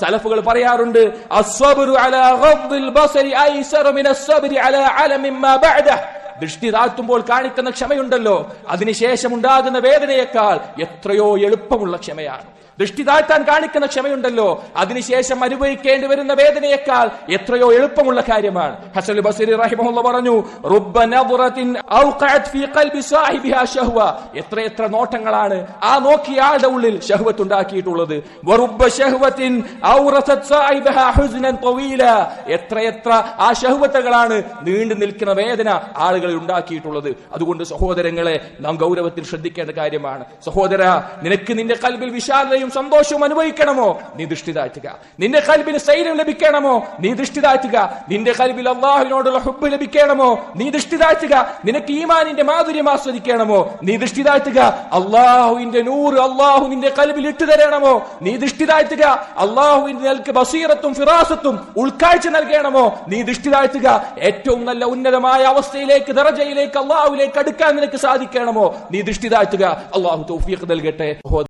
സലഫുകൾ പറയാറുണ്ട് ദൃഷ്ടി താഴ്ത്തുമ്പോൾ കാണിക്കുന്ന ക്ഷമയുണ്ടല്ലോ. അതിനുശേഷം ഉണ്ടാകുന്ന വേദനയേക്കാൾ എത്രയോ എളുപ്പമുള്ള ക്ഷമയാണ്. ദൃഷ്ടി താഴ്ത്താൻ കാണിക്കുന്ന ക്ഷമയുണ്ടല്ലോ. അതിനുശേഷം അനുഭവിക്കേണ്ടി വരുന്ന വേദനയേക്കാൾ എത്രയോ എളുപ്പമുള്ള കാര്യമാണ്. ഹസൻ ബസരി റഹിമുള്ള പറഞ്ഞു. എത്ര എത്ര നോട്ടങ്ങളാണ് ആ നോക്കിയ ആളുടെ ഉള്ളിൽ ഷഹ്വത്ത് ഉണ്ടാക്കിയിട്ടുള്ളത്. എത്ര എത്ര ആ ഷഹ്വത്തുകളാണ് നീണ്ടു നിൽക്കുന്ന വേദന ആളുകളിൽ ഉണ്ടാക്കിയിട്ടുള്ളത്. അതുകൊണ്ട് സഹോദരങ്ങളെ നാം ഗൗരവത്തിൽ ശ്രദ്ധിക്കേണ്ട കാര്യമാണ്. സഹോദര നിനക്ക് നിന്റെ കൽബിൽ വിശാലതയും സന്തോഷവും അനുഭവിക്കണമോ? നീ ദൃഷ്ടി താഴ്ത്തുക. നിന്റെ കൽബിന് സ്ഥൈര്യം ലഭിക്കണമോ? നീ ദൃഷ്ടി താഴ്ത്തുക. നിന്റെ കൽബിൽ അള്ളാഹുവിനോടുള്ള ഹുബ് ലഭിക്കണമോ? നീ ദൃഷ്ടി താഴ്ത്തുക. നിനക്ക് ഈമാനിന്റെ മാധുര്യം ആസ്വദിക്കണമോ? നീ ദൃഷ്ടി താഴ്ത്തുക. അള്ളാഹുവിന്റെ നൂറ് അള്ളാഹു നിന്റെ കൽബിൽ ഇട്ടു തരണമോ? നീ ദൃഷ്ടി താഴ്ത്തുക. അള്ളാഹുവിന്റെ നിനക്ക് ബസീറത്തും ഫിറാസത്തും ഉൾക്കാഴ്ച നൽകണമോ? നീ ദൃഷ്ടി താഴ്ത്തുക. ഏറ്റവും നല്ല ഉന്നതമായ അവസ്ഥയിലേക്ക് ദറജയിലേക്ക് അള്ളാഹുവിലേക്ക് അടുക്കാൻ നിനക്ക് സാധിക്കണമോ? നീ ദൃഷ്ടി താഴ്ത്തുക. അള്ളാഹു തൗഫീഖ് നൽകട്ടെ.